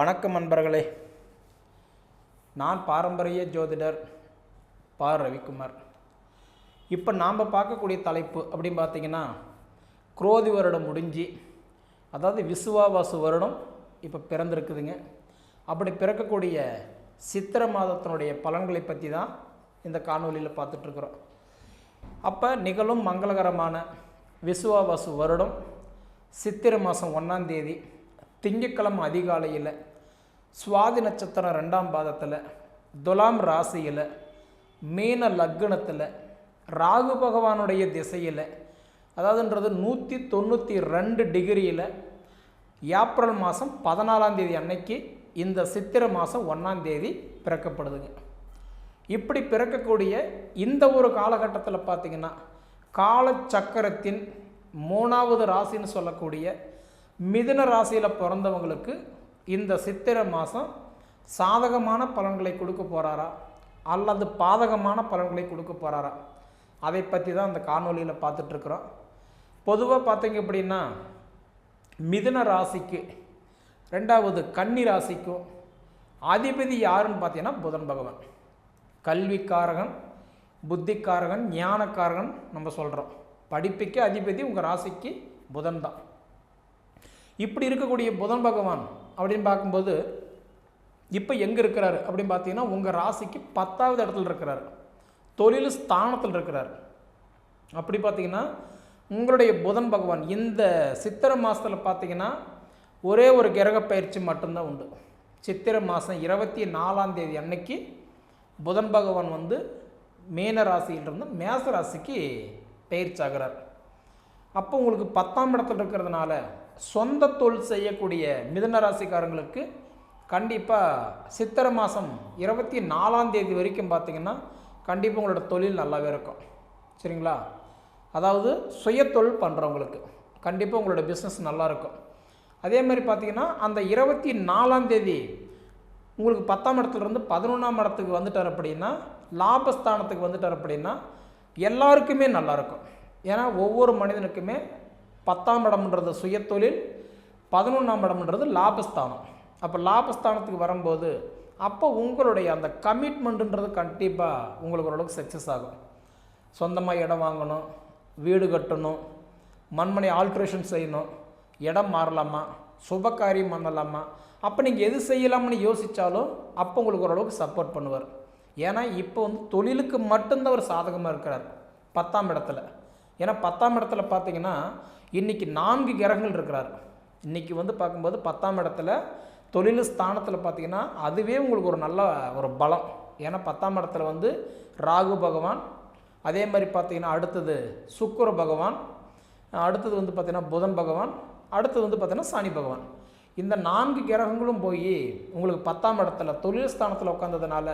வணக்கம் நண்பர்களே. நான் பாரம்பரிய ஜோதிடர் பா. ரவிக்குமார். இப்போ நாம் பார்க்கக்கூடிய தலைப்பு அப்படின்னு பார்த்தீங்கன்னா குரோதி வருடம் முடிஞ்சு அதாவது விசுவாவாசு வருடம் இப்போ பிறந்திருக்குதுங்க. அப்படி பிறக்கக்கூடிய சித்திரை மாதத்தினுடைய பலன்களை பற்றி தான் இந்த காணொலியில் பார்த்துட்ருக்குறோம். அப்போ நிகழும் மங்களகரமான விசுவாவாசு வருடம் சித்திரை மாதம் ஒன்றாந்தேதி திங்கக்கிழமை அதிகாலையில் சுவாதி நட்சத்திரம் ரெண்டாம் பாதத்தில் துலாம் ராசியில் மீன லக்னத்தில் ராகு பகவானுடைய திசையில் அதாவதுன்றது நூற்றி தொண்ணூற்றி ரெண்டு டிகிரியில் ஏப்ரல் மாதம் பதினாலாம் தேதி அன்னைக்கு இந்த சித்திரை மாதம் ஒன்றாம் தேதி பிறக்கப்படுதுங்க. இப்படி பிறக்கக்கூடிய இந்த ஒரு காலகட்டத்தில் பார்த்திங்கன்னா காலச்சக்கரத்தின் மூணாவது ராசின்னு சொல்லக்கூடிய மிதுன ராசியில் பிறந்தவங்களுக்கு இந்த சித்திரை மாதம் சாதகமான பலன்களை கொடுக்க போகிறாரா அல்லது பாதகமான பலன்களை கொடுக்க போகிறாரா அதை பற்றி தான் அந்த காணொலியில் பார்த்துட்ருக்குறோம் பொதுவாக பார்த்தீங்க அப்படின்னா மிதுன ராசிக்கு ரெண்டாவது கன்னி ராசிக்கும் அதிபதி யாருன்னு பார்த்தீங்கன்னா புதன் பகவான். கல்விக்காரகன் புத்திக்காரகன் ஞானக்காரகன் நம்ம சொல்கிறோம் படிப்புக்கு அதிபதி உங்கள் ராசிக்கு புதன் தான். இப்படி இருக்கக்கூடிய புதன் பகவான் அப்படின்னு பார்க்கும்போது இப்போ எங்கே இருக்கிறாரு அப்படின்னு பார்த்தீங்கன்னா உங்கள் ராசிக்கு பத்தாவது இடத்துல இருக்கிறார். தொழில் ஸ்தானத்தில் இருக்கிறார். அப்படி பார்த்தீங்கன்னா உங்களுடைய புதன் பகவான் இந்த சித்திரை மாதத்தில் பார்த்தீங்கன்னா ஒரே ஒரு கிரக பயிற்சி மட்டும்தான் உண்டு. சித்திரை மாதம் இருபத்தி நாலாம் தேதி அன்னைக்கு புதன் பகவான் வந்து மீன ராசியிலிருந்து மேச ராசிக்கு பயிற்சி ஆகிறார். அப்போ உங்களுக்கு பத்தாம் இடத்துல இருக்கிறதுனால சொந்த தொழில் செய்யக்கூடிய மிதன ராசிக்காரங்களுக்கு கண்டிப்பாக சித்திரை மாதம் இருபத்தி நாலாம் தேதி வரைக்கும் பார்த்தீங்கன்னா கண்டிப்பாக உங்களோட தொழில் நல்லாவே இருக்கும். சரிங்களா? அதாவது சுய தொழில் பண்ணுறவங்களுக்கு கண்டிப்பாக உங்களோட பிஸ்னஸ் நல்லாயிருக்கும் அதே மாதிரி பார்த்திங்கன்னா அந்த இருபத்தி நாலாம் தேதி உங்களுக்கு பத்தாம் இடத்துலேருந்து பதினொன்றாம் இடத்துக்கு வந்துட்டார் அப்படின்னா லாபஸ்தானத்துக்கு வந்துட்டார் அப்படின்னா எல்லாருக்குமே நல்லாயிருக்கும் ஏன்னா ஒவ்வொரு மனிதனுக்குமே பத்தாம் இடம்ன்றது சுயத்தொழில் பதினொன்றாம் இடம்ன்றது லாபஸ்தானம். அப்போ லாபஸ்தானத்துக்கு வரும்போது அப்போ உங்களுடைய அந்த கமிட்மெண்ட்டுன்றது கண்டிப்பாக உங்களுக்கு ஓரளவுக்கு சக்ஸஸ் ஆகும். சொந்தமாக இடம் வாங்கணும் வீடு கட்டணும் மண்மனை ஆல்ட்ரேஷன் செய்யணும் இடம் மாறலாமா சுப காரியம் பண்ணலாமா அப்போ நீங்கள் எது செய்யலாம்னு யோசித்தாலும் அப்போ உங்களுக்கு ஓரளவுக்கு சப்போர்ட் பண்ணுவார். ஏன்னா இப்போ வந்து தொழிலுக்கு மட்டும்தான் ஒரு சாதகமாக இருக்கிறார். பத்தாம் இடத்துல. ஏன்னா பத்தாம் இடத்துல பார்த்தீங்கன்னா இன்றைக்கி நான்கு கிரகங்கள் இருக்கிறார் இன்றைக்கி வந்து பார்க்கும்போது பத்தாம் இடத்துல தொழில் ஸ்தானத்தில் பார்த்தீங்கன்னா அதுவே உங்களுக்கு ஒரு நல்ல ஒரு பலம். ஏன்னா பத்தாம் இடத்துல வந்து ராகு பகவான் அதே மாதிரி பார்த்தீங்கன்னா அடுத்தது சுக்கர பகவான் அடுத்தது வந்து பார்த்திங்கன்னா புதன் பகவான் அடுத்தது வந்து பார்த்திங்கன்னா சனி பகவான். இந்த நான்கு கிரகங்களும் போய் உங்களுக்கு பத்தாம் இடத்துல தொழில் ஸ்தானத்தில் உட்காந்ததுனால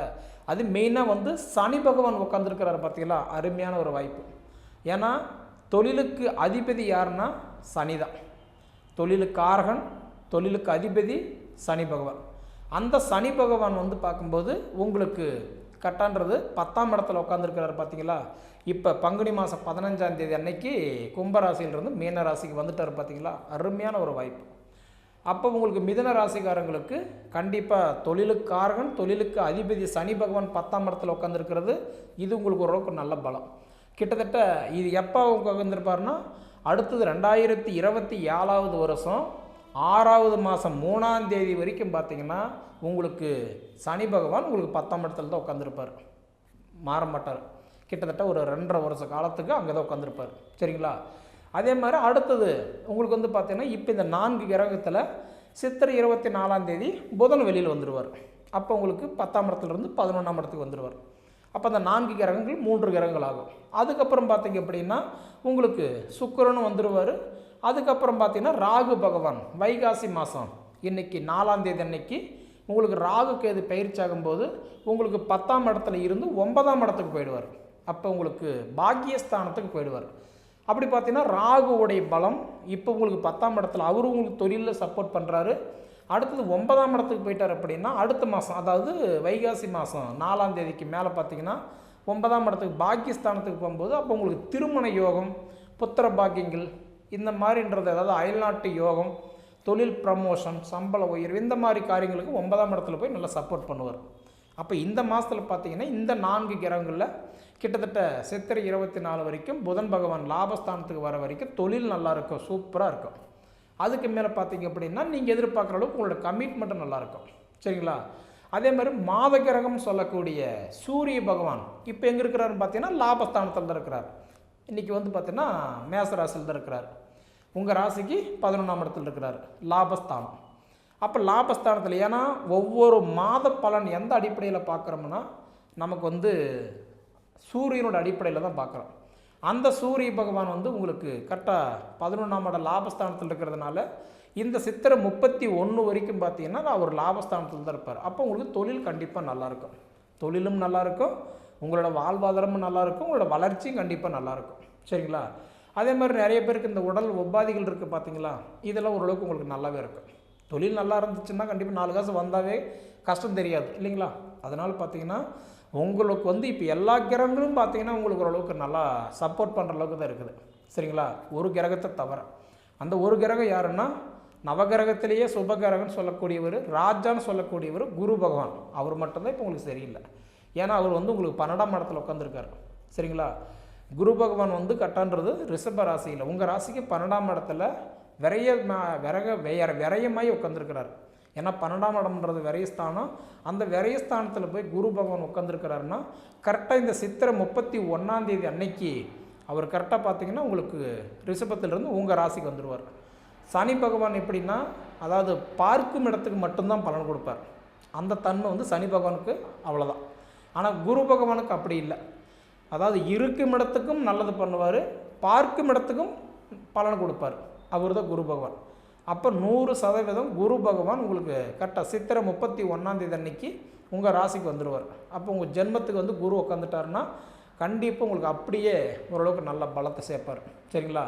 அது மெயினாக வந்து சனி பகவான் உட்காந்துருக்கிறார் பார்த்தீங்களா? அருமையான ஒரு வாய்ப்பு. ஏன்னா தொழிலுக்கு அதிபதி யாருன்னா சனி தான் தொழிலுக்கு தொழிலுக்கு அதிபதி சனி பகவான். அந்த சனி பகவான் வந்து பார்க்கும்போது உங்களுக்கு கட்டான்றது பத்தாம் இடத்துல உட்காந்துருக்கிறாரு பார்த்தீங்களா? இப்போ பங்குனி மாதம் பதினஞ்சாம் தேதி அன்னைக்கு கும்பராசியிலிருந்து மீன ராசிக்கு வந்துட்டார் பார்த்தீங்களா? அருமையான ஒரு வாய்ப்பு. அப்போ உங்களுக்கு மிதன ராசிக்காரங்களுக்கு கண்டிப்பாக தொழிலுக்காரகன் தொழிலுக்கு அதிபதி சனி பகவான் பத்தாம் இடத்துல உட்காந்துருக்கிறது இது உங்களுக்கு ஓரளவுக்கு நல்ல பலம். கிட்டத்தட்ட இது எப்போ உட்காந்துருப்பாருன்னா அடுத்தது ரெண்டாயிரத்தி இருபத்தி ஏழாவது வருஷம் ஆறாவது மாதம் மூணாம் தேதி வரைக்கும் பார்த்தீங்கன்னா உங்களுக்கு சனி பகவான் உங்களுக்கு பத்தாம் இடத்துல தான் உட்காந்துருப்பார் மாற மாட்டார். கிட்டத்தட்ட ஒரு ரெண்டரை வருஷ காலத்துக்கு அங்கே தான் உட்காந்துருப்பார் சரிங்களா? அதே மாதிரி அடுத்தது உங்களுக்கு வந்து பார்த்திங்கன்னா இப்போ இந்த நான்கு கிரகத்தில் சித்திரை இருபத்தி நாலாம் தேதி புதன் வெளியில் வந்துடுவார் அப்போ உங்களுக்கு பத்தாம் இடத்துலேருந்து பதினொன்றாம் இடத்துக்கு வந்துடுவார் அப்போ அந்த நான்கு கிரகங்கள் மூன்று கிரகங்கள் ஆகும் அதுக்கப்புறம் பார்த்தீங்க அப்படின்னா உங்களுக்கு சுக்கரனும் வந்துடுவார் அதுக்கப்புறம் பார்த்தீங்கன்னா ராகு பகவான் வைகாசி மாதம் இன்றைக்கி நாலாம் தேதி அன்னைக்கு உங்களுக்கு ராகு கேது பயிற்சி ஆகும்போது உங்களுக்கு பத்தாம் இடத்துல இருந்து ஒன்பதாம் இடத்துக்கு போயிடுவார். அப்போ உங்களுக்கு பாக்கியஸ்தானத்துக்கு போயிடுவார். அப்படி பார்த்தீங்கன்னா ராகுவுடைய பலம் இப்போ உங்களுக்கு பத்தாம் இடத்துல அவரும் உங்களுக்கு தொழிலில் சப்போர்ட் பண்ணுறாரு அடுத்தது ஒன்பதாம் இடத்துக்கு போயிட்டார் அப்படின்னா அடுத்த மாதம் அதாவது வைகாசி மாதம் நாலாம் தேதிக்கு மேலே பார்த்தீங்கன்னா ஒன்பதாம் இடத்துக்கு பாக்கியஸ்தானத்துக்கு போகும்போது அப்போ உங்களுக்கு திருமண யோகம் புத்திர பாக்கியங்கள் இந்த மாதிரின்றது அதாவது அயல்நாட்டு யோகம் தொழில் ப்ரமோஷன் சம்பள உயர்வு இந்த மாதிரி காரியங்களுக்கு ஒன்பதாம் இடத்துல போய் நல்லா சப்போர்ட் பண்ணுவார். அப்போ இந்த மாதத்தில் பார்த்தீங்கன்னா இந்த நான்கு கிரகங்களில் கிட்டத்தட்ட சித்திரை இருபத்தி நாலு வரைக்கும் புதன் பகவான் லாபஸ்தானத்துக்கு வர வரைக்கும் தொழில் நல்லா இருக்கும் சூப்பராக இருக்கும். அதுக்கு மேலே பார்த்தீங்க அப்படின்னா நீங்கள் எதிர்பார்க்குற அளவுக்கு உங்களோட கமிட்மெண்ட்டும் நல்லாயிருக்கும். சரிங்களா? அதே மாதிரி மாத கிரகம் சொல்லக்கூடிய சூரிய பகவான் இப்போ எங்கே இருக்கிறாருன்னு பார்த்தீங்கன்னா லாபஸ்தானத்தில் தான் இருக்கிறார். இன்றைக்கி வந்து பார்த்தீங்கன்னா மேசராசியில் தான் இருக்கிறார். உங்கள் ராசிக்கு பதினொன்றாம் இடத்துல இருக்கிறார் லாபஸ்தானம். அப்போ லாபஸ்தானத்தில் ஏன்னா ஒவ்வொரு மாத பலன் எந்த அடிப்படையில் பார்க்குறோம்னா நமக்கு வந்து சூரியனோட அடிப்படையில் தான் பார்க்குறோம் அந்த சூரிய பகவான் வந்து உங்களுக்கு கரெக்டாக பதினொன்றாம் இடம் லாபஸ்தானத்தில் இருக்கிறதுனால இந்த சித்திரை முப்பத்தி ஒன்று வரைக்கும் பார்த்தீங்கன்னா அவர் லாபஸ்தானத்தில் தான் இருப்பார். அப்போ உங்களுக்கு தொழில் கண்டிப்பாக நல்லாயிருக்கும் தொழிலும் நல்லாயிருக்கும் உங்களோட வாழ்வாதாரமும் நல்லாயிருக்கும் உங்களோட வளர்ச்சியும் கண்டிப்பாக நல்லாயிருக்கும் சரிங்களா? அதே மாதிரி நிறைய பேருக்கு இந்த உடல் உபாதிகள் இருக்குது பார்த்தீங்களா இதெல்லாம் ஓரளவுக்கு உங்களுக்கு நல்லாவே இருக்கும். தொழில் நல்லா இருந்துச்சுன்னா கண்டிப்பாக நாலு காசு வந்தாவே கஷ்டம் தெரியாது. இல்லைங்களா? அதனால் பார்த்தீங்கன்னா உங்களுக்கு வந்து இப்போ எல்லா கிரகங்களும் பார்த்தீங்கன்னா உங்களுக்கு ஓரளவுக்கு நல்லா சப்போர்ட் பண்ணுற அளவுக்கு தான் இருக்குது. சரிங்களா? ஒரு கிரகத்தை தவிர. அந்த ஒரு கிரகம் யாருன்னா நவகிரகத்திலேயே சுபகிரகம்னு சொல்லக்கூடியவர் ராஜான்னு சொல்லக்கூடியவர் குரு பகவான். அவர் மட்டும்தான் இப்போ உங்களுக்கு சரியில்லை. ஏன்னா அவர் வந்து உங்களுக்கு பன்னெண்டாம் இடத்துல உட்காந்துருக்காரு சரிங்களா? குரு பகவான் வந்து கட்டான்றது ரிஷப ராசியில். உங்கள் ராசிக்கு பன்னெண்டாம் இடத்துல விரைய ம- விரக வேற உட்காந்துருக்கிறார் ஏன்னா பன்னெண்டாம் இடம்ன்றது விரயஸ்தானம். அந்த விரயஸ்தானத்தில் போய் குரு பகவான் உட்காந்துருக்கிறாருன்னா கரெக்டாக இந்த சித்திரை முப்பத்தி ஒன்றாந்தேதி அன்னைக்கு அவர் கரெக்டாக பார்த்தீங்கன்னா உங்களுக்கு ரிஷபத்திலிருந்து உங்கள் ராசிக்கு வந்துடுவார் சனி பகவான் எப்படின்னா அதாவது பார்க்கும் இடத்துக்கு மட்டும்தான் பலன் கொடுப்பார். அந்த தன்மை வந்து சனி பகவானுக்கு அவ்வளோதான் ஆனால் குரு பகவானுக்கு அப்படி இல்லை. அதாவது இருக்கும் இடத்துக்கும் நல்லது பண்ணுவார் பார்க்கும் இடத்துக்கும் பலன் கொடுப்பார். அவர் தான் குரு பகவான். அப்போ நூறு சதவீதம் குரு பகவான் உங்களுக்கு கரெக்டாக சித்திரை முப்பத்தி ஒன்றாந்தேதி அன்னைக்கு உங்கள் ராசிக்கு வந்துடுவார் அப்போ உங்கள் ஜென்மத்துக்கு வந்து குரு உட்காந்துட்டாருன்னா கண்டிப்பாக உங்களுக்கு அப்படியே ஓரளவுக்கு நல்ல பலத்தை சேர்ப்பார். சரிங்களா?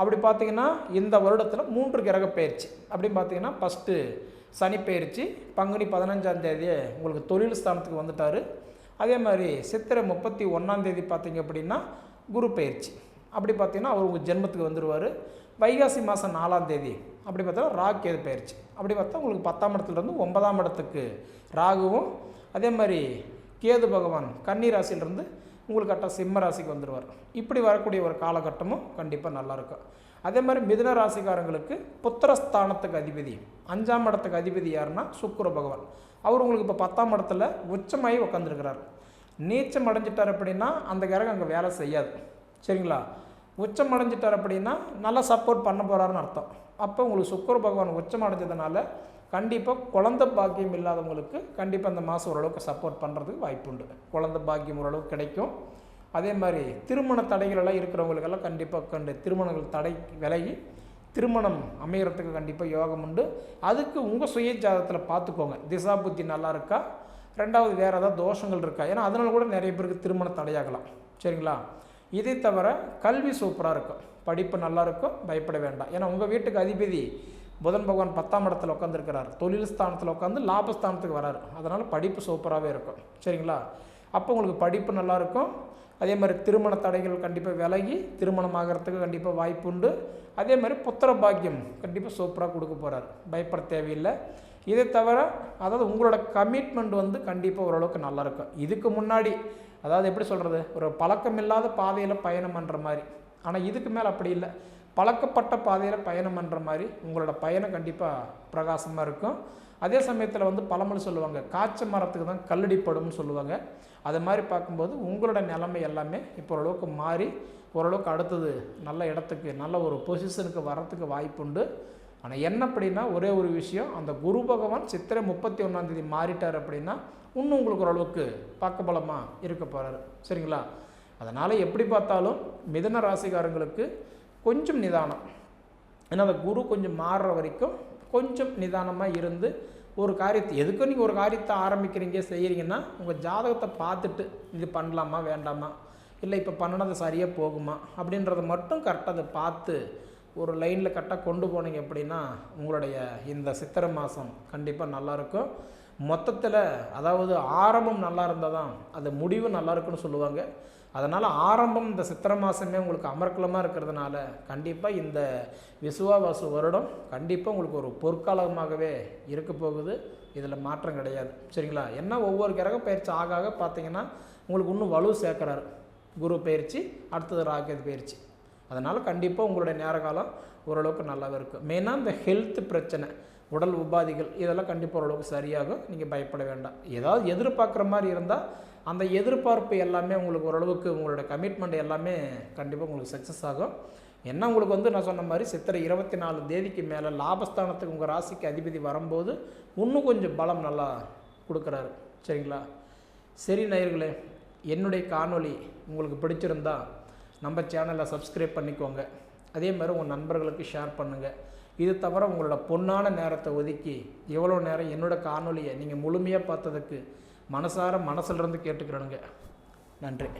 அப்படி பார்த்தீங்கன்னா இந்த வருடத்தில் மூன்று கிரக பயிற்சி. அப்படின்னு பார்த்தீங்கன்னா ஃபஸ்ட்டு சனி பயிற்சி பங்குனி பதினஞ்சாந்தேதியே உங்களுக்கு தொழில் ஸ்தானத்துக்கு வந்துட்டார். அதே மாதிரி சித்திரை முப்பத்தி ஒன்றாந்தேதி பார்த்தீங்க அப்படின்னா குரு பயிற்சி. அப்படி பார்த்தீங்கன்னா அவர் உங்கள் ஜென்மத்துக்கு வந்துடுவார் வைகாசி மாதம் நாலாம் தேதி அப்படி பார்த்தா ராகு கேது பயிற்சி. அப்படி பார்த்தா உங்களுக்கு பத்தாம் இடத்துலேருந்து ஒன்பதாம் இடத்துக்கு ராகுவும் அதே மாதிரி கேது பகவான் கன்னி ராசியிலிருந்து உங்களுக்கு கரெக்டாக சிம்ம ராசிக்கு வந்துடுவார் இப்படி வரக்கூடிய ஒரு காலகட்டமும் கண்டிப்பாக நல்லாயிருக்கும் அதே மாதிரி மிதுன ராசிக்காரங்களுக்கு புத்திரஸ்தானத்துக்கு அதிபதி அஞ்சாம் இடத்துக்கு அதிபதி யாருன்னா சுக்குர பகவான். அவர் உங்களுக்கு இப்போ பத்தாம் இடத்துல உச்சமாகி உட்காந்துருக்கிறார் நீச்சம் அடைஞ்சிட்டார் அப்படின்னா அந்த கிரகம் அங்கே வேலை செய்யாது. சரிங்களா? உச்சம் அடைஞ்சிட்டார் அப்படின்னா நல்லா சப்போர்ட் பண்ண போகிறாருன்னு அர்த்தம். அப்போ உங்களுக்கு சுக்கர பகவான் உச்சம் அடைஞ்சதுனால கண்டிப்பாக குழந்த பாக்கியம் இல்லாதவங்களுக்கு கண்டிப்பாக அந்த மாதம் ஓரளவுக்கு சப்போர்ட் பண்ணுறதுக்கு வாய்ப்பு உண்டு பாக்கியம் ஓரளவுக்கு கிடைக்கும். அதே மாதிரி திருமண தடைகளெல்லாம் இருக்கிறவங்களுக்கெல்லாம் கண்டிப்பாக கண்டு திருமணங்கள் தடை விலகி திருமணம் அமையறதுக்கு கண்டிப்பாக யோகம் உண்டு. அதுக்கு உங்கள் சுய ஜாதகத்தில் பார்த்துக்கோங்க திசா புத்தி நல்லா இருக்கா? ரெண்டாவது வேறு ஏதாவது தோஷங்கள் இருக்கா? ஏன்னா அதனால கூட நிறைய பேருக்கு திருமணம் தடையாகலாம். சரிங்களா? இதை தவிர கல்வி சூப்பராக இருக்கும். படிப்பு நல்லா இருக்கும் பயப்பட வேண்டாம். ஏன்னா உங்கள் வீட்டுக்கு அதிபதி புதன் பகவான் பத்தாம் இடத்துல உட்காந்துருக்கிறார் தொழில் ஸ்தானத்தில் உட்காந்து லாபஸ்தானத்துக்கு வராரு. அதனால் படிப்பு சூப்பராகவே இருக்கும். சரிங்களா? அப்போ உங்களுக்கு படிப்பு நல்லா இருக்கும் அதே மாதிரி திருமண தடைகள் கண்டிப்பாக விலகி திருமணம் ஆகிறதுக்கு கண்டிப்பாக வாய்ப்பு உண்டு. அதே மாதிரி புத்திர பாக்கியம் கண்டிப்பாக சூப்பராக கொடுக்க போகிறார் பயப்பட தேவையில்லை. இதை தவிர அதாவது உங்களோட கமிட்மெண்ட் வந்து கண்டிப்பாக ஓரளவுக்கு நல்லாயிருக்கும் இதுக்கு முன்னாடி அதாவது எப்படி சொல்கிறது ஒரு பழக்கம் இல்லாத பாதையில் பயணம் பண்ணுற மாதிரி. ஆனால் இதுக்கு மேலே அப்படி இல்லை. பழக்கப்பட்ட பாதையில் பயணம் பண்ணுற மாதிரி உங்களோட பயணம் கண்டிப்பாக பிரகாசமாக இருக்கும். அதே சமயத்தில் வந்து பழமொழி சொல்லுவாங்க காய்ச்ச மரத்துக்கு தான் கல்லடிப்படும்னு சொல்லுவாங்க. அது மாதிரி பார்க்கும்போது உங்களோட நிலைமை எல்லாமே இப்போ ஓரளவுக்கு மாறி ஓரளவுக்கு அடுத்தது நல்ல இடத்துக்கு நல்ல ஒரு பொசிஷனுக்கு வரத்துக்கு வாய்ப்புண்டு ஆனால் என்ன அப்படின்னா ஒரே ஒரு விஷயம் அந்த குரு பகவான் சித்திரை முப்பத்தி ஒன்றாந்தேதி மாறிட்டார் அப்படின்னா இன்னும் உங்களுக்கு ஓரளவுக்கு பக்கபலமாக இருக்க போகிறாரு சரிங்களா? அதனால் எப்படி பார்த்தாலும் மிதன ராசிக்காரங்களுக்கு கொஞ்சம் நிதானம். ஏன்னா அந்த குரு கொஞ்சம் மாறுற வரைக்கும் கொஞ்சம் நிதானமாக இருந்து ஒரு காரியத்தை எதுக்கும் நீங்கள் ஒரு காரியத்தை ஆரம்பிக்கிறீங்க செய்கிறீங்கன்னா உங்கள் ஜாதகத்தை பார்த்துட்டு இது பண்ணலாமா வேண்டாமா? இல்லை இப்போ பண்ணினது சரியாக போகுமா? அப்படின்றத மட்டும் கரெக்டாக அதை பார்த்து ஒரு லைனில் கரெக்டாக கொண்டு போனீங்க அப்படின்னா உங்களுடைய இந்த சித்திரை மாதம் கண்டிப்பாக நல்லாயிருக்கும் மொத்தத்தில் அதாவது ஆரம்பம் நல்லா இருந்தால் தான் அது முடிவு நல்லா இருக்குன்னு சொல்லுவாங்க. அதனால் ஆரம்பம் இந்த சித்திரை மாதமே உங்களுக்கு அமர்க்கலமாக இருக்கிறதுனால கண்டிப்பாக இந்த விசுவாவாசு வருடம் கண்டிப்பாக உங்களுக்கு ஒரு பொற்காலமாகவே இருக்க போகுது. இதில் மாற்றம் கிடையாது. சரிங்களா? என்ன ஒவ்வொரு கிரக பயிற்சி ஆக ஆக பார்த்தீங்கன்னா உங்களுக்கு இன்னும் வலு சேர்க்குறாரு. குரு பயிற்சி அடுத்தது ராக்கெட் பயிற்சி. அதனால் கண்டிப்பாக உங்களுடைய நேர காலம் ஓரளவுக்கு நல்லாவே இருக்கும் மெயினாக இந்த ஹெல்த் பிரச்சனை உடல் உபாதைகள் இதெல்லாம் கண்டிப்பாக ஓரளவுக்கு சரியாகும் நீங்கள் பயப்பட வேண்டாம். ஏதாவது எதிர்பார்க்குற மாதிரி இருந்தால் அந்த எதிர்பார்ப்பு எல்லாமே உங்களுக்கு ஓரளவுக்கு உங்களோட கமிட்மெண்ட் எல்லாமே கண்டிப்பாக உங்களுக்கு சக்ஸஸ் ஆகும். என்ன உங்களுக்கு வந்து நான் சொன்ன மாதிரி சித்திரை இருபத்தி நாலு தேதிக்கு மேலே லாபஸ்தானத்துக்கு உங்கள் ராசிக்கு அதிபதி வரும்போது இன்னும் கொஞ்சம் பலம் நல்லா கொடுக்குறாரு. சரிங்களா? சரி நேயர்களே என்னுடைய காணொளி உங்களுக்கு பிடிச்சிருந்தா நம்ம சேனலை சப்ஸ்கிரைப் பண்ணிக்கோங்க. அதே மாதிரி உங்கள் நண்பர்களுக்கு ஷேர் பண்ணுங்கள் இது தவிர உங்களோட பொன்னான நேரத்தை ஒதுக்கி எவ்வளோ நேரம் என்னோட காணொலியை நீங்கள் முழுமையாக பார்த்ததுக்கு மனசார மனசுலேருந்து கேட்டுக்கிறேனுங்க. நன்றி.